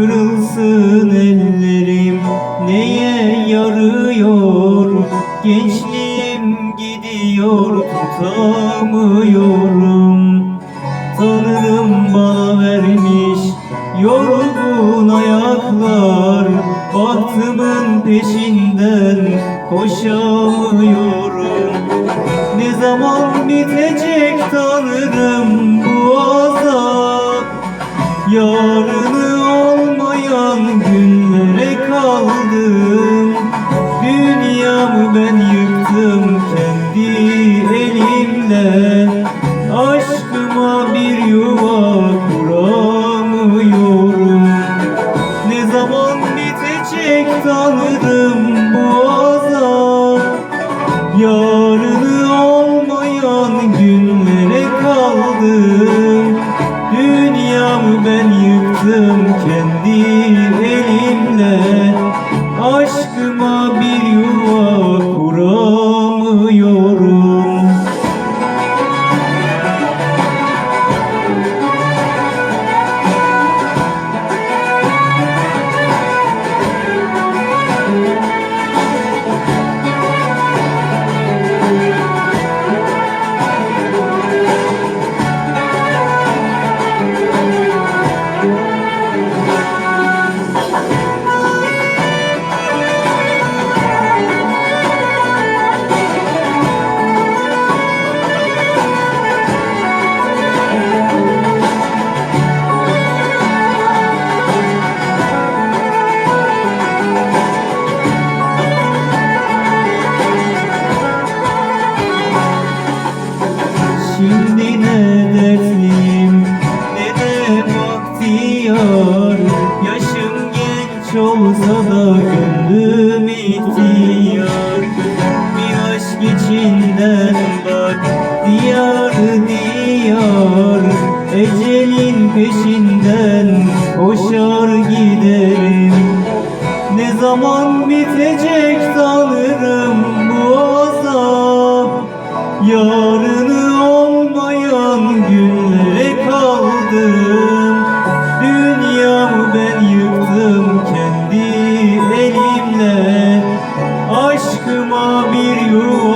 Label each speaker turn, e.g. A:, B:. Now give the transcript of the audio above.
A: Kırılsın ellerim neye yarıyor? Gençliğim gidiyor tutamıyorum. Tanrım bana vermiş yorgun ayaklar. Bahtımın peşinden koşamıyorum. Ne zaman bitecek Tanrım bu azap? Yarını olmayan günlere kaldım. Dünyamı ben yıktım kendi elimle Şimdi ne dertliyim ne de bahtiyar. Yaşım genç olsa da gönlüm ihtiyar. Bir aşk içinden bak diyar diyar Ecelin peşinden koşar giderim. Ne zaman Aşkıma bir yuva